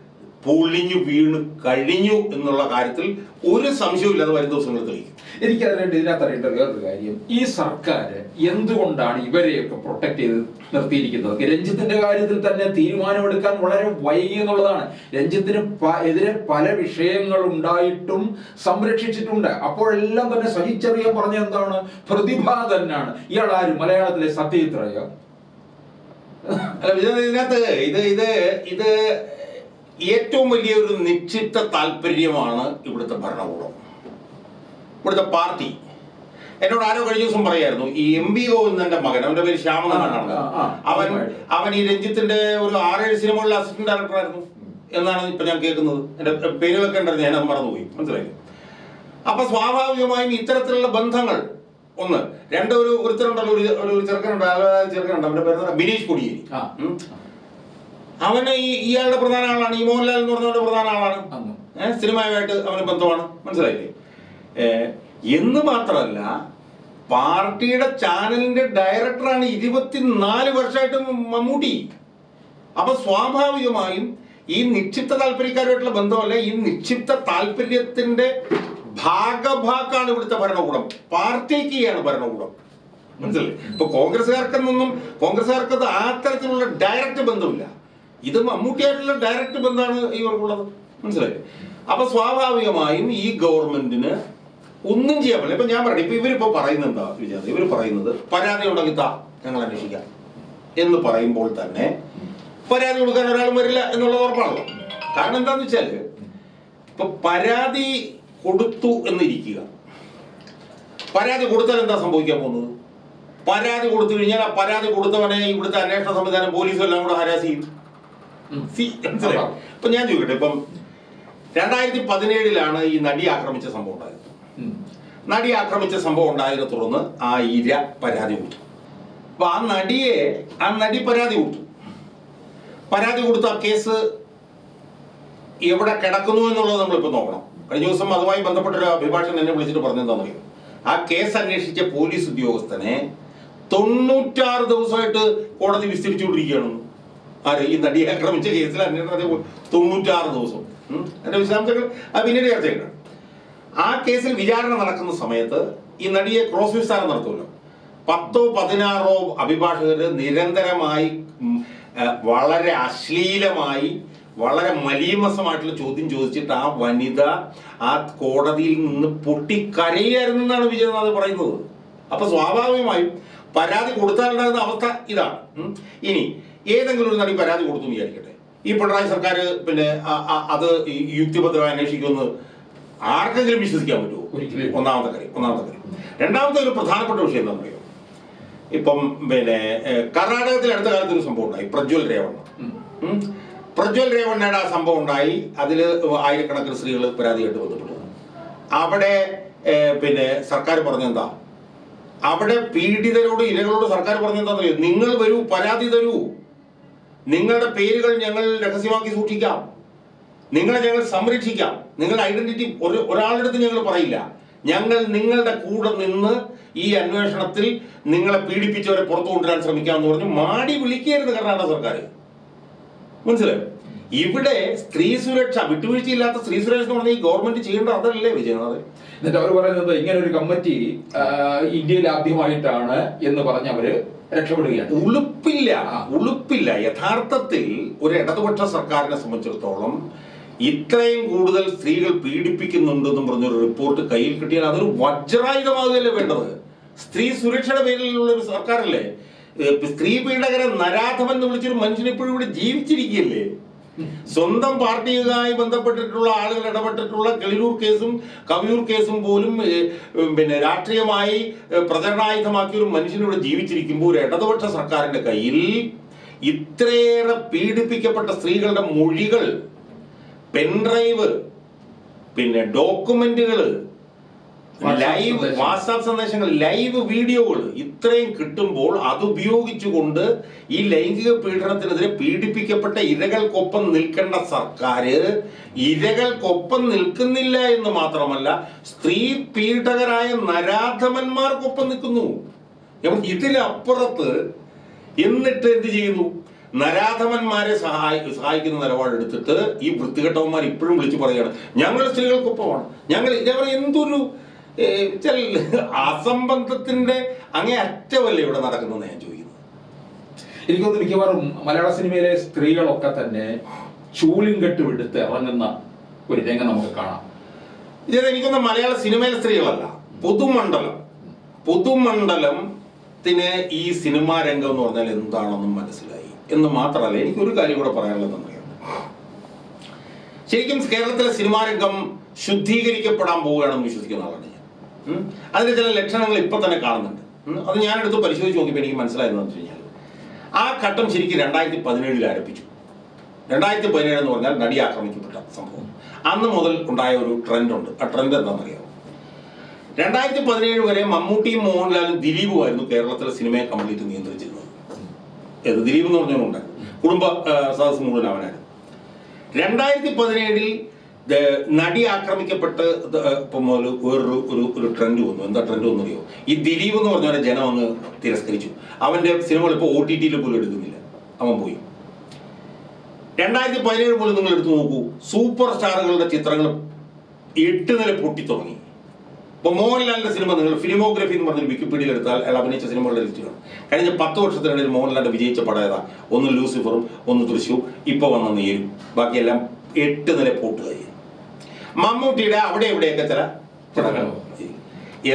പൊളിഞ്ഞു വീണ് കഴിഞ്ഞു എന്നുള്ള കാര്യത്തിൽ ഒരു സംശയവും വരും ദിവസങ്ങളിൽ തെളിയിക്കും. എനിക്ക് അതിനായിട്ട് ഇതിനകത്ത് അറിയേണ്ട വേറൊരു കാര്യം. ഈ സർക്കാർ എന്തുകൊണ്ടാണ് ഇവരെയൊക്കെ പ്രൊട്ടക്ട് ചെയ്ത് നിർത്തിയിരിക്കുന്നത്? രഞ്ജിത്തിന്റെ കാര്യത്തിൽ തന്നെ തീരുമാനമെടുക്കാൻ വളരെ വൈകി എന്നുള്ളതാണ്. രഞ്ജിത്തിന് എതിരെ പല വിഷയങ്ങൾ ഉണ്ടായിട്ടും സംരക്ഷിച്ചിട്ടുണ്ട്. അപ്പോഴെല്ലാം തന്നെ സഹിച്ചറിയാൻ പറഞ്ഞ എന്താണ്? പ്രതിഭ തന്നെയാണ്. ഇയാൾ ആരും മലയാളത്തിലെ സത്യജിത്രയോ ഇതിനകത്ത് ഇത് ഇത് ഇത് ഏറ്റവും വലിയൊരു നിക്ഷിപ്ത താല്പര്യമാണ് ഇവിടുത്തെ ഭരണകൂടം. ഇവിടുത്തെ പാർട്ടി. എന്നോട് ആരോ കഴിഞ്ഞ ദിവസം പറയായിരുന്നു ഈ എം ബി ഗോവിന്ദന്റെ മകൻ അവന്റെ പേര് ശ്യാമനാണ് അവൻ അവൻ ഈ രഞ്ജിത്തിന്റെ ഒരു ആറേഴ് സിനിമകളിലെ അസിസ്റ്റന്റ് ഡയറക്ടർ ആയിരുന്നു. എന്നാണ് ഇപ്പൊ ഞാൻ കേൾക്കുന്നത്. എന്റെ പേര് ഉണ്ടായിരുന്നു ഞാൻ മറന്നുപോയി. മനസ്സിലായി അപ്പൊ സ്വാഭാവികമായും ഇത്തരത്തിലുള്ള ബന്ധങ്ങൾ ഒന്ന് രണ്ട് ഒരു ഒരുത്തരുണ്ടല്ലോ ഒരു ചെറുക്കനുണ്ട് ചെറുക്കനുണ്ട്. അവന്റെ പേര്? ബിനീഷ് കൊടിയേരി. അവന് ഈ ഇയാളുടെ പ്രധാന ആളാണ് ഈ മോഹൻലാൽ എന്ന് പറഞ്ഞവന്റെ പ്രധാന ആളാണ്. ഏഹ് സിനിമയുമായിട്ട് അവന് ബന്ധമാണ്. മനസ്സിലായില്ലേ? എന്ന് മാത്രമല്ല പാർട്ടിയുടെ ചാനലിന്റെ ഡയറക്ടറാണ് ഇരുപത്തിനാല് വർഷമായിട്ട് മമ്മൂട്ടി. അപ്പൊ സ്വാഭാവികമായും ഈ നിക്ഷിപ്ത താല്പര്യക്കാരുമായിട്ടുള്ള ബന്ധമല്ല ഈ നിക്ഷിപ്ത താല്പര്യത്തിന്റെ ഭാഗഭാക്കാണ് ഇവിടുത്തെ ഭരണകൂടം. പാർട്ടിക്കാണ് ഭരണകൂടം. മനസ്സിലായി ഇപ്പൊ കോൺഗ്രസ്സുകാർക്കെന്നൊന്നും കോൺഗ്രസ്സുകാർക്ക് ആ തരത്തിലുള്ള ഡയറക്റ്റ് ബന്ധമില്ല. ഇത് മമ്മൂട്ടിയായിട്ടുള്ള ഡയറക്റ്റ് ബന്ധമാണ് ഇവർക്കുള്ളത് മനസ്സിലായി? അപ്പൊ സ്വാഭാവികമായും ഈ ഗവൺമെന്റിന് ഒന്നും ചെയ്യാൻ പറ്റില്ല. ഇപ്പൊ ഞാൻ പറയട്ടെ ഇപ്പൊ ഇവരിപ്പോ പറയുന്നത് എന്താ വിചാരം ഇവർ പറയുന്നത് പരാതി ഉണ്ടെങ്കിൽ താ ഞങ്ങൾ അന്വേഷിക്കാം എന്ന് പറയുമ്പോൾ തന്നെ പരാതി കൊടുക്കാൻ ഒരാളും വരില്ല എന്നുള്ളത് ഉറപ്പാണല്ലോ. കാരണം എന്താന്ന് വെച്ചാൽ ഇപ്പൊ പരാതി കൊടുത്തു എന്നിരിക്കുക. പരാതി കൊടുത്താൽ എന്താ സംഭവിക്കാൻ പോകുന്നത്? പരാതി കൊടുത്തു കഴിഞ്ഞാൽ ആ പരാതി കൊടുത്തവനെ ഇവിടുത്തെ അന്വേഷണ സംവിധാനം പോലീസും എല്ലാം കൂടെ ഹരാസ് ചെയ്യും. സി മനസ്സിലായോ? ഇപ്പൊ ഞാൻ ചോദിക്കട്ടെ ഇപ്പം രണ്ടായിരത്തി പതിനേഴിലാണ് ഈ നടി ആക്രമിച്ച സംഭവം ഉണ്ടായത്. നടി ആക്രമിച്ച സംഭവം ഉണ്ടായതിനെ തുടർന്ന് ആ ഇര പരാതി കൊടുത്തു. അപ്പൊ ആ നടിയെ ആ നടി പരാതി കൊടുത്തു. പരാതി കൊടുത്ത ആ കേസ് എവിടെ കിടക്കുന്നു എന്നുള്ളത് നമ്മളിപ്പോ നോക്കണം. കഴിഞ്ഞ ദിവസം അതുമായി ബന്ധപ്പെട്ടൊരു അഭിഭാഷകൻ എന്നെ വിളിച്ചിട്ട് പറഞ്ഞെന്താണെന്നറിയോ? ആ കേസ് അന്വേഷിച്ച പോലീസ് ഉദ്യോഗസ്ഥനെ തൊണ്ണൂറ്റാറ് ദിവസമായിട്ട് കോടതി വിസ്തരിച്ചുകൊണ്ടിരിക്കുകയാണ്. ആര് ഈ നടിയെ ആക്രമിച്ച കേസിൽ അന്വേഷണത്തെ തൊണ്ണൂറ്റാറ് ദിവസം. എന്റെ വിശദാംശങ്ങൾ അത് പിന്നീട് ചർച്ച ചെയ്യണം. ആ കേസിൽ വിചാരണ നടക്കുന്ന സമയത്ത് ഈ നടിയെ ക്രോസ് വിസ്താരം നടത്തുമല്ലോ. പത്തോ പതിനാറോ അഭിഭാഷകർ നിരന്തരമായി വളരെ അശ്ലീലമായി വളരെ മലീമസമായിട്ടുള്ള ചോദ്യം ചോദിച്ചിട്ട് ആ വനിത ആ കോടതിയിൽ നിന്ന് പൊട്ടിക്കരയായിരുന്നു എന്നാണ് വിജയനാഥ് പറയുന്നത്. അപ്പൊ സ്വാഭാവികമായും പരാതി കൊടുത്താലുണ്ടാകുന്ന അവസ്ഥ ഇതാണ്. ഇനി ഏതെങ്കിലും ഒരു നടി പരാതി കൊടുത്തു വിചാരിക്കട്ടെ. ഈ പിണറായി സർക്കാർ പിന്നെ അത് ഈ യുക്തിഭദ്രമായി അന്വേഷിക്കുമെന്ന് ആർക്കെങ്കിലും വിശ്വസിക്കാൻ പറ്റുമോ? ഒന്നാമത്തെ കാര്യം ഒന്നാമത്തെ കാര്യം. രണ്ടാമത്തെ ഒരു പ്രധാനപ്പെട്ട വിഷയം എന്താ പറയുക ഇപ്പം പിന്നെ കർണാടകത്തിൽ അടുത്ത കാലത്ത് ഒരു സംഭവം ഉണ്ടായി പ്രജ്വൽ രേവണ്ണ. പ്രജ്വൽ രേവണ്ണയുടെ ആ സംഭവം ഉണ്ടായി അതിൽ ആയിരക്കണക്കിന് സ്ത്രീകൾ പരാതിയായിട്ട് ബന്ധപ്പെട്ടു. അവിടെ പിന്നെ സർക്കാർ പറഞ്ഞെന്താ? അവിടെ പീഡിതരോട് ഇരകളോട് സർക്കാർ പറഞ്ഞെന്താണെന്നറിയോ? നിങ്ങൾ വരൂ പരാതി തരൂ. നിങ്ങളുടെ പേരുകൾ ഞങ്ങൾ രഹസ്യമാക്കി സൂക്ഷിക്കാം. നിങ്ങളെ ഞങ്ങൾ സംരക്ഷിക്കാം. നിങ്ങളുടെ ഐഡന്റിറ്റി ഒരു ഒരാളുടെ അടുത്ത് ഞങ്ങൾ പറയില്ല. ഞങ്ങൾ നിങ്ങളുടെ കൂടെ നിന്ന് ഈ അന്വേഷണത്തിൽ നിങ്ങളെ പീഡിപ്പിച്ചവരെ പുറത്തു കൊണ്ടുവരാൻ ശ്രമിക്കാമെന്ന് പറഞ്ഞു മാടി വിളിക്കരുത് കർണാടക സർക്കാർ മനസ്സിലായോ? ഇവിടെ സ്ത്രീ സുരക്ഷ വിട്ടുവീഴ്ചയില്ലാത്ത സ്ത്രീ സുരക്ഷ എന്ന് പറഞ്ഞാൽ ഈ ഗവൺമെന്റ് ചെയ്യേണ്ട അതല്ലേ വിജയനാഥ് എന്നിട്ട് അവർ പറയുന്നത് ഇങ്ങനെ ഒരു കമ്മിറ്റി ഇന്ത്യയിൽ ആദ്യമായിട്ടാണ് എന്ന് പറഞ്ഞ് അവർ രക്ഷപ്പെടുകയാണ് ഉളുപ്പില്ല. ഉളുപ്പില്ല. യഥാർത്ഥത്തിൽ ഒരു ഇടതുപക്ഷ സർക്കാരിനെ സംബന്ധിച്ചിടത്തോളം ഇത്രയും കൂടുതൽ സ്ത്രീകൾ പീഡിപ്പിക്കുന്നുണ്ടെന്നും പറഞ്ഞൊരു റിപ്പോർട്ട് കയ്യിൽ കിട്ടിയാൽ അതൊരു വജ്രായുധമാകുകയല്ലേ വേണ്ടത്? സ്ത്രീ സുരക്ഷയുടെ പേരിലുള്ള ഒരു സർക്കാരല്ലേ? സ്ത്രീ പീഡകരെ നരാധമെന്ന് വിളിച്ചൊരു മനുഷ്യൻ ഇപ്പോഴും ഇവിടെ ജീവിച്ചിരിക്കുകയല്ലേ? സ്വന്തം പാർട്ടിയുമായി ബന്ധപ്പെട്ടിട്ടുള്ള ആളുകൾ ഇടപെട്ടിട്ടുള്ള കളിരൂർ കേസും കവിയൂർ കേസും പോലും പിന്നെ രാഷ്ട്രീയമായി പ്രചരണായുധമാക്കിയ ഒരു മനുഷ്യനിവിടെ ജീവിച്ചിരിക്കുമ്പോൾ ഒരു ഇടതുപക്ഷ സർക്കാരിന്റെ കയ്യിൽ ഇത്രയേറെ പീഡിപ്പിക്കപ്പെട്ട സ്ത്രീകളുടെ മൊഴികൾ പെൻഡ്രൈവ് പിന്നെ ഡോക്യുമെന്റുകൾ വാട്സാപ്പ് ലൈവ്. വാട്സാപ്പ് സന്ദേശങ്ങൾ. ലൈവ് വീഡിയോകൾ ഇത്രയും കിട്ടുമ്പോൾ അത് ഉപയോഗിച്ചുകൊണ്ട് ഈ ലൈംഗിക പീഡനത്തിനെതിരെ പീഡിപ്പിക്കപ്പെട്ട ഇരകൾക്കൊപ്പം നിൽക്കേണ്ട സർക്കാർ ഇരകൾക്കൊപ്പം നിൽക്കുന്നില്ല എന്ന് മാത്രമല്ല സ്ത്രീ പീഡകരായ നരാധമന്മാർക്കൊപ്പം നിൽക്കുന്നു. ഇതിലപ്പുറത്ത് എന്നിട്ട് എന്ത് ചെയ്യുന്നു? നരാധമന്മാരെ സഹായി സഹായിക്കുന്ന നിലപാടെടുത്തിട്ട് ഈ വൃത്തികെട്ടവന്മാർ ഇപ്പോഴും വിളിച്ചു പറയുകയാണ് ഞങ്ങൾ സ്ത്രീകൾക്കൊപ്പമാണ്. ഞങ്ങൾ ഇതേപോലെ എന്തൊരു അസംബന്ധത്തിന്റെ അങ്ങേ അറ്റമല്ലേ ഇവിടെ നടക്കുന്നു ഞാൻ ചോദിക്കുന്നത്? എനിക്ക് തോന്നുന്നു മിക്കവാറും മലയാള സിനിമയിലെ സ്ത്രീകളൊക്കെ തന്നെ ചൂലും കെട്ടും എടുത്ത് ഇറങ്ങുന്ന ഒരു രംഗം നമുക്ക് കാണാം. ഇത് എനിക്കൊന്ന് മലയാള സിനിമയിലെ സ്ത്രീകളല്ല പൊതുമണ്ഡലം. പൊതുമണ്ഡലത്തിന് ഈ സിനിമാ രംഗം എന്ന് പറഞ്ഞാൽ എന്താണെന്നും മനസ്സിലായി. എന്ന് മാത്രമല്ല എനിക്കൊരു കാര്യം കൂടെ പറയാനുള്ളതെന്ന് ശരിക്കും കേരളത്തിലെ സിനിമാ രംഗം ശുദ്ധീകരിക്കപ്പെടാൻ പോവുകയാണെന്ന് വിശ്വസിക്കുന്ന ആളാണ്. അതിന്റെ ചില ലക്ഷണങ്ങൾ ഇപ്പൊ തന്നെ കാണുന്നുണ്ട്. അത് ഞാനെടുത്ത് പരിശോധിച്ച് നോക്കിയപ്പോൾ എനിക്ക് മനസ്സിലായതെന്ന് വെച്ച് കഴിഞ്ഞാൽ ആ ഘട്ടം ശരിക്കും രണ്ടായിരത്തി പതിനേഴിൽ ആരംഭിച്ചു. രണ്ടായിരത്തി പതിനേഴ് എന്ന് പറഞ്ഞാൽ നടി ആക്രമിക്കപ്പെട്ട സംഭവം. അന്ന് മുതൽ ഉണ്ടായ ഒരു ട്രെൻഡ് ഉണ്ട്. ആ ട്രെൻഡ് എന്താണെന്നറിയാമോ? രണ്ടായിരത്തി പതിനേഴ് വരെ മമ്മൂട്ടിയും മോഹൻലാലും ദിലീപുമായിരുന്നു കേരളത്തിലെ സിനിമയെ കംപ്ലീറ്റ് നിയന്ത്രിച്ചിരുന്നത്. ഏത്? ദിലീപ് എന്ന് പറഞ്ഞവനുണ്ട്. കുടുംബ സദസ് മുഴുവൻ അവനായിരുന്നു. രണ്ടായിരത്തി പതിനേഴിൽ നടി ആക്രമിക്കപ്പെട്ട് മുതൽ വേറൊരു ഒരു ഒരു ട്രെൻഡ് വന്നു. എന്താ ട്രെൻഡ് വന്നറിയോ ഈ ദിലീപ് എന്ന് പറഞ്ഞവനെ ജനം അങ്ങ് തിരസ്കരിച്ചു. അവന്റെ സിനിമകൾ ഇപ്പോൾ ഒ ടി ടിയിൽ പോലും എടുക്കുന്നില്ല. അവൻ പോയി. രണ്ടായിരത്തി പതിനേഴ് പോലും നിങ്ങൾ എടുത്തു നോക്കൂ. സൂപ്പർ സ്റ്റാറുകളുടെ ചിത്രങ്ങൾ എട്ട് നില പൊട്ടി തുടങ്ങി അപ്പോൾ മോഹൻലാലിന്റെ സിനിമ നിങ്ങൾ ഫിലിമോഗ്രഫി എന്ന് പറഞ്ഞ വിക്കിപീഡിയയിൽ എടുത്താൽ അയാൾ അഭിനയിച്ച സിനിമകളുടെ ലിസ്റ്റ് കഴിഞ്ഞ പത്ത് വർഷത്തിനിടയിൽ മോഹൻലാലിന്റെ വിജയിച്ച പടം ഏതാ? ഒന്ന് ലൂസിഫറും ഒന്ന് തൃശ്ശൂർ ഇപ്പൊ വന്ന നീരും ബാക്കിയെല്ലാം എട്ട് നില പോട്ടുകയായി മമ്മൂട്ടിയുടെ അവിടെ എവിടെയൊക്കെ ചില പടങ്ങൾ?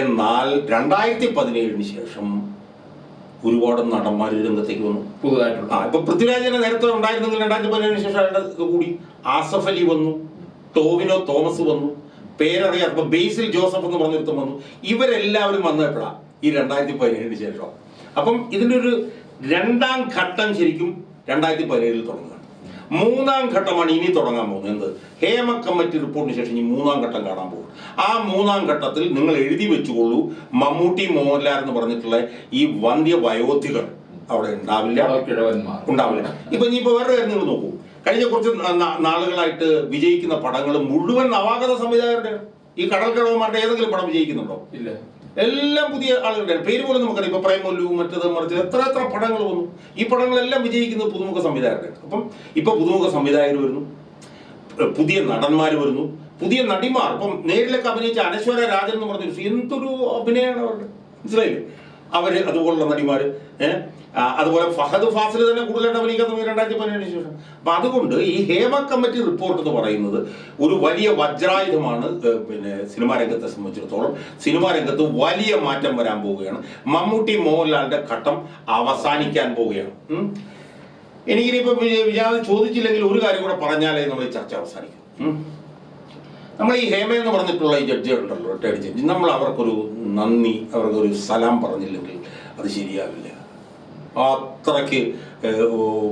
എന്നാൽ രണ്ടായിരത്തി പതിനേഴിന് ശേഷം ഒരുപാട് നടന്മാർ രംഗത്തേക്ക് വന്നു. പുതുതായിട്ടുള്ള. ആ ഇപ്പൊ പൃഥ്വിരാജിനെ നേരത്തെ ഉണ്ടായിരുന്നെങ്കിൽ രണ്ടായിരത്തി പതിനേഴിന് ശേഷം അയാളുടെ ഇത് കൂടി. ആസഫ് അലി വന്നു. ടോവിനോ തോമസ് വന്നു. പേരറിയാം ഇപ്പൊ ബേസിൽ ജോസഫ് എന്ന് പറഞ്ഞൊരുത്തം വന്നു. ഇവരെല്ലാവരും വന്നപ്പോഴാ ഈ രണ്ടായിരത്തി പതിനേഴിന് ശേഷം. അപ്പം ഇതിന്റെ ഒരു രണ്ടാം ഘട്ടം ശരിക്കും രണ്ടായിരത്തി പതിനേഴിൽ തുടങ്ങുകയാണ്. മൂന്നാം ഘട്ടമാണ് ഇനി തുടങ്ങാൻ പോകുന്നത്. ഹേമ കമ്മിറ്റി റിപ്പോർട്ടിന് ശേഷം ഇനി മൂന്നാം ഘട്ടം കാണാൻ പോകും. ആ മൂന്നാം ഘട്ടത്തിൽ നിങ്ങൾ എഴുതി വെച്ചുകൊള്ളൂ മമ്മൂട്ടി മോഹൻലാൽ എന്ന് പറഞ്ഞിട്ടുള്ള ഈ വന്ധ്യ വയോധികർ അവിടെ ഉണ്ടാവില്ല. ഉണ്ടാവില്ല. ഇപ്പൊ ഇനിയിപ്പോ വേറെ കാര്യം നിങ്ങൾ നോക്കൂ. കഴിഞ്ഞ കുറച്ച് നാളുകളായിട്ട് വിജയിക്കുന്ന പടങ്ങൾ മുഴുവൻ നവാഗത സംവിധായകരുടെ ഈ കടൽ കിഴവന്മാരുടെ ഏതെങ്കിലും പടം വിജയിക്കുന്നുണ്ടോ? ഇല്ല. എല്ലാം പുതിയ ആളുകളുടെ പേര് പോലും നമുക്കറിയാം ഇപ്പൊ പ്രേമൊല്ലു മറ്റത് മറിച്ച് എത്ര എത്ര പടങ്ങൾ വന്നു. ഈ പടങ്ങളെല്ലാം വിജയിക്കുന്നത് പുതുമുഖ സംവിധായകരുടെ അപ്പം ഇപ്പൊ പുതുമുഖ സംവിധായകർ വരുന്നു. പുതിയ നടന്മാർ വരുന്നു. പുതിയ നടിമാർ. ഇപ്പം നേരിലൊക്കെ അഭിനയിച്ച അനശ്വര രാജൻ എന്ന് പറഞ്ഞു എന്തൊരു അഭിനയമാണ് അവരുടെ. മനസ്സിലായില്ലേ? അവർ അതുപോലുള്ള നടിമാര്. ഏഹ് അതുപോലെ ഫഹദ് ഫാസിൽ തന്നെ കൂടുതലായിട്ട് അഭിനയിക്കാൻ തുടങ്ങി രണ്ടായിരത്തി പതിനേഴിന് ശേഷം. അപ്പൊ അതുകൊണ്ട് ഈ ഹേമ കമ്മിറ്റി റിപ്പോർട്ട് എന്ന് പറയുന്നത് ഒരു വലിയ വജ്രായുധമാണ് പിന്നെ സിനിമാ രംഗത്തെ സംബന്ധിച്ചിടത്തോളം. സിനിമാ രംഗത്ത് വലിയ മാറ്റം വരാൻ പോവുകയാണ്. മമ്മൂട്ടി മോഹൻലാലിന്റെ ഘട്ടം അവസാനിക്കാൻ പോവുകയാണ്. എനിക്കിനിപ്പോ എനിക്കിനിയിപ്പോ വി- വിജാത് ചോദിച്ചില്ലെങ്കിൽ ഒരു കാര്യം കൂടെ പറഞ്ഞാലേ നമ്മൾ ഈ ചർച്ച അവസാനിക്കും. നമ്മൾ ഈ ഹേമ എന്ന് പറഞ്ഞിട്ടുള്ള ഈ ജഡ്ജി ഉണ്ടല്ലോ റിട്ടയർഡ് ജഡ്ജി നമ്മൾ അവർക്കൊരു നന്ദി അവർക്കൊരു സലാം പറഞ്ഞില്ലെങ്കിൽ അത് ശരിയാവില്ല. അത്രയ്ക്ക്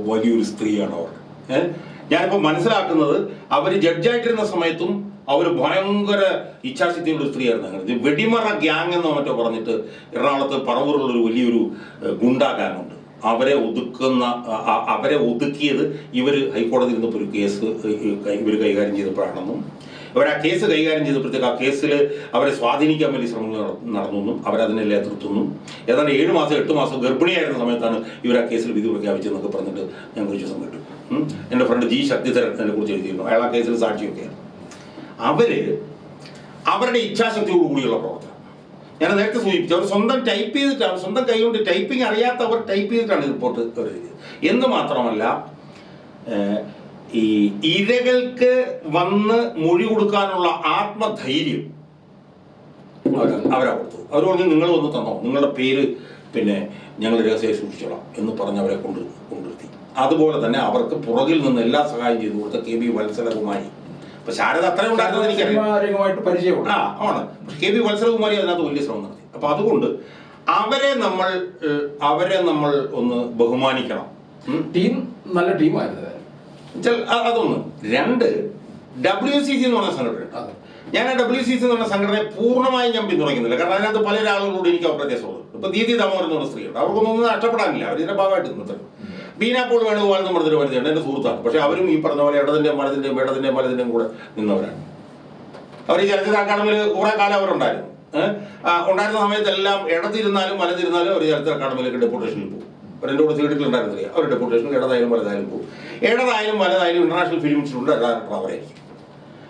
വലിയൊരു സ്ത്രീയാണ് അവർ. ഏഹ്? ഞാനിപ്പോൾ മനസ്സിലാക്കുന്നത് അവർ ജഡ്ജായിട്ടിരുന്ന സമയത്തും അവർ ഭയങ്കര ഇച്ഛാശക്തിയുള്ള സ്ത്രീയായിരുന്നു അങ്ങനെ. വെടിമറ ഗ്യാങ് എന്നോ മറ്റോ പറഞ്ഞിട്ട് എറണാകുളത്ത് പറവൂറുള്ള ഒരു വലിയൊരു ഗുണ്ടാ ഗ്യാങ് അവരെ ഒതുക്കുന്ന അവരെ ഒതുക്കിയത് ഇവർ ഹൈക്കോടതിയിൽ നിന്നിപ്പോൾ ഒരു കേസ് ഇവർ കൈകാര്യം ചെയ്തപ്പോഴാണെന്നും ആ കേസ് കൈകാര്യം ചെയ്തപ്പോഴത്തേക്ക് ആ കേസിൽ അവരെ സ്വാധീനിക്കാൻ വേണ്ടി ശ്രമങ്ങൾ നടന്നു അവരതിനെ എതിർത്തുന്നു. ഏതാണ്ട് ഏഴ് മാസം എട്ട് മാസം ഗർഭിണിയായിരുന്ന സമയത്താണ് ഇവർ ആ കേസിൽ വിധി പ്രഖ്യാപിച്ചതെന്നൊക്കെ പറഞ്ഞിട്ട് ഞാൻ കുറിച്ച് ദിവസം കേട്ടു. എന്റെ ഫ്രണ്ട് ജി ശക്തിധരൻ അതിനെ കുറിച്ച് എഴുതിയിരുന്നു. അയാൾ ആ കേസിൽ സാക്ഷിയൊക്കെയാണ്. അവർ അവരുടെ ഇച്ഛാശക്തിയോട് കൂടിയുള്ള പ്രവർത്തനം. ഞാൻ നേരത്തെ സൂചിപ്പിച്ചു അവർ സ്വന്തം ടൈപ്പ് ചെയ്തിട്ടാണ് സ്വന്തം കൈകൊണ്ട് ടൈപ്പിംഗ് അറിയാത്തവർ ടൈപ്പ് ചെയ്തിട്ടാണ് റിപ്പോർട്ട് അവർ എന്ന് മാത്രമല്ല ഈ ഇരകൾക്ക് വന്ന് മൊഴി കൊടുക്കാനുള്ള ആത്മധൈര്യം അവർ കൊടുത്തു അവർ പറഞ്ഞു നിങ്ങൾ വന്ന് തന്നോ. നിങ്ങളുടെ പേര് പിന്നെ ഞങ്ങൾ രഹസ്യമായി സൂക്ഷിച്ചോളാം എന്ന് പറഞ്ഞ് അവരെ കൊണ്ട് കൊണ്ടുവരുത്തി. അതുപോലെ തന്നെ അവർക്ക് പുറകിൽ നിന്ന് എല്ലാ സഹായം ചെയ്തു കൊടുത്ത കെ ബി വത്സലകുമാരി. അപ്പൊ ശാരദ അത്രയും ഉണ്ടായിരുന്നത് എനിക്കറിയാം ആ ആണ്. പക്ഷെ കെ ബി വത്സലകുമാരി അതിനകത്ത് വലിയ ശ്രമം നടത്തി. അപ്പൊ അതുകൊണ്ട് അവരെ നമ്മൾ അവരെ നമ്മൾ ഒന്ന് ബഹുമാനിക്കണം. ടീം നല്ല ടീമായിരുന്നു. അതൊന്ന്. രണ്ട് ഡബ്ല്യു സി സി എന്ന് പറഞ്ഞ സംഘടന. ഞാൻ ആ ഡബ്ല്യു സി സി എന്ന് പറഞ്ഞ സംഘടനയെ പൂർണമായും ഞാൻ പിന്തുണയ്ക്കുന്നില്ല. കാരണം അതിനകത്ത് പല ആളുകളോട് എനിക്ക് അപ്രത്യാസമുള്ളത് ഇപ്പൊ ദീതി ദാമോദരൻ എന്ന് പറഞ്ഞ സ്ത്രീയുണ്ട്. അവർക്കൊന്നും നഷ്ടപ്പെടാനില്ല അവർ ഇതിന്റെ ഭാഗമായിട്ട് നിന്നത് ബീനാപ്പോൾ പോൾ വേണുഗോപാൽ എന്ന് പറഞ്ഞൊരു വനിതയുണ്ട് എന്റെ സുഹൃത്താണ്. പക്ഷെ അവരും ഈ പറഞ്ഞ പോലെ ഇടതിന്റെയും വലതിന്റെയും ഇടതിന്റെയും വലതിന്റെയും കൂടെ നിന്നവരാണ്. അവർ ഈ ചലച്ചിത്ര അക്കാദമിയിൽ കുറെ കാലം അവരുണ്ടായിരുന്നു. ഉണ്ടായിരുന്ന സമയത്തെല്ലാം ഇടതിരുന്നാലും വലതിരുന്നാലും അവർ ചലച്ചിത്ര അക്കാദമിയിലേക്ക് ഡെപ്യൂട്ടേഷനിൽ പോകും. എന്റെ കൂടെ സീഡിൽ ഉണ്ടായിരുന്നില്ല? അവർ ഡെപ്യൂട്ടേഷനിൽ ഇടതായാലും വലതായാലും പോകും ഇടതായാലും വലതായാലും ഇന്റർനാഷണൽ ഫിലിം ഇൻസ്റ്റിറ്റ്യൂട്ട് ഡയറക്ടർ അവരായിരിക്കും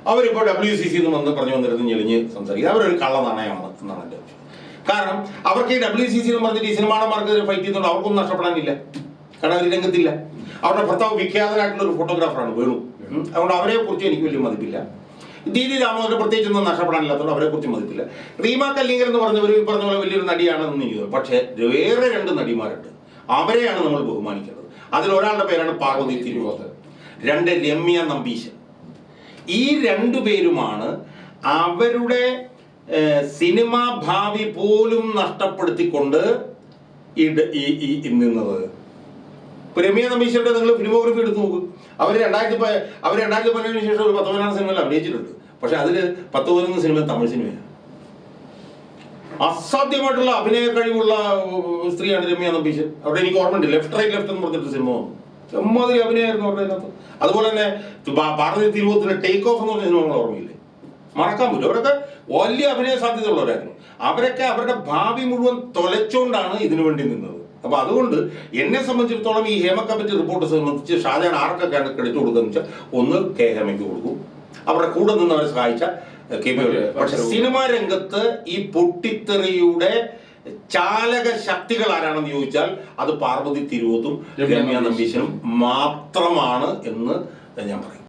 അവരിപ്പോൾ ഡബ്ല്യു സി സി എന്ന് വന്ന് പറഞ്ഞു വന്നിരുന്ന് ഞെളിഞ്ഞ് സംസാരിക്കുക അവരൊരു കള്ള നാണയമാണ് എന്നാണ് എന്റെ കാരണം അവർക്ക് ഈ ഡബ്ല്യു സി സി എന്ന് പറഞ്ഞിട്ട് ഈ സിനിമാടന്മാർക്ക് ഫൈറ്റ് ചെയ്യുന്നുണ്ട്. അവർക്കൊന്നും നഷ്ടപ്പെടാനില്ല. കാരണം അവർ രംഗത്തില്ല. അവരുടെ ഭർത്താവ് വിഖ്യാതനായിട്ടുള്ള ഒരു ഫോട്ടോഗ്രാഫറാണ് വേണു. അതുകൊണ്ട് അവരെ കുറിച്ച് എനിക്ക് വലിയ മതിപ്പില്ല. ദീദി ദാമോദരൻ പ്രത്യേകിച്ച് ഒന്നും നഷ്ടപ്പെടാനില്ലാത്തതുകൊണ്ട് അവരെ കുറിച്ച് മതിപ്പില്ല. റീമ കല്ലിങ്കർ എന്ന് പറഞ്ഞവർ ഈ പറഞ്ഞ പോലെ വലിയൊരു നടിയാണെന്ന് എനിക്ക് പക്ഷേ വേറെ രണ്ട് നടിമാരുണ്ട്. അവരെയാണ് നമ്മൾ ബഹുമാനിക്കേണ്ടത്. അതിലൊരാളുടെ പേരാണ് പാർവതി തിരുവോത്ത് രണ്ട് രമ്യ നമ്പീശൻ. ഈ രണ്ടു പേരുമാണ് അവരുടെ സിനിമ ഭാവി പോലും നഷ്ടപ്പെടുത്തിക്കൊണ്ട് നിന്നത്. രമ്യ നമ്പീശന്റെ നിങ്ങൾ ഫിലിമോഗ്രഫി എടുത്ത് നോക്കും. അവർ രണ്ടായിരത്തി അവർ രണ്ടായിരത്തി പതിനേഴിന് ശേഷം ഒരു പത്ത് പതിനാറ് സിനിമയിൽ അഭിനയിച്ചിട്ടുണ്ട്. പക്ഷെ അതിൽ പത്ത് പതിനൊന്ന് സിനിമ തമിഴ് സിനിമയാണ്. അസാധ്യമായിട്ടുള്ള അഭിനയ കഴിവുള്ള സ്ത്രീയാണ് രമ്യ നമ്പീശൻ അവിടെ എനിക്ക് ഓർമ്മയുണ്ട്. ലെഫ്റ്റ് റൈറ്റ് ലെഫ്റ്റ് എന്ന് പറഞ്ഞിട്ട് സിനിമ വന്നു. എമ്മാതിരി അഭിനയമായിരുന്നു അവരുടെ അതിനകത്ത്. അതുപോലെ തന്നെ ഭാരതീയ തിരുവോത്തിന്റെ ടേക്ക് ഓഫ് എന്ന് പറഞ്ഞ സിനിമ നമ്മൾ ഓർമ്മയില്ലേ? മറക്കാൻ പറ്റും അവരൊക്കെ വലിയ അഭിനയ സാധ്യതയുള്ളവരായിരുന്നു. അവരൊക്കെ അവരുടെ ഭാവി മുഴുവൻ തൊലച്ചുകൊണ്ടാണ് ഇതിനു വേണ്ടി നിന്നത്. അപ്പൊ അതുകൊണ്ട് എന്നെ സംബന്ധിച്ചിടത്തോളം ഈ ഹേമ കമ്മിറ്റി റിപ്പോർട്ട് സംബന്ധിച്ച് ഷാജാൻ ആർക്കൊക്കെയാണ് ക്രെഡിറ്റ് എന്ന് വെച്ചാൽ ഒന്ന് കെ ഹേമയ്ക്ക് കൊടുക്കും. അവരുടെ കൂടെ നിന്ന് അവരെ സഹായിച്ച. പക്ഷെ സിനിമാ രംഗത്ത് ഈ പൊട്ടിത്തെറിയുടെ ചാലക ശക്തികൾ ആരാണെന്ന് ചോദിച്ചാൽ അത് പാർവതി തിരുവോത്തും രമ്യ നമ്പീശനും മാത്രമാണ് എന്ന് ഞാൻ പറയും.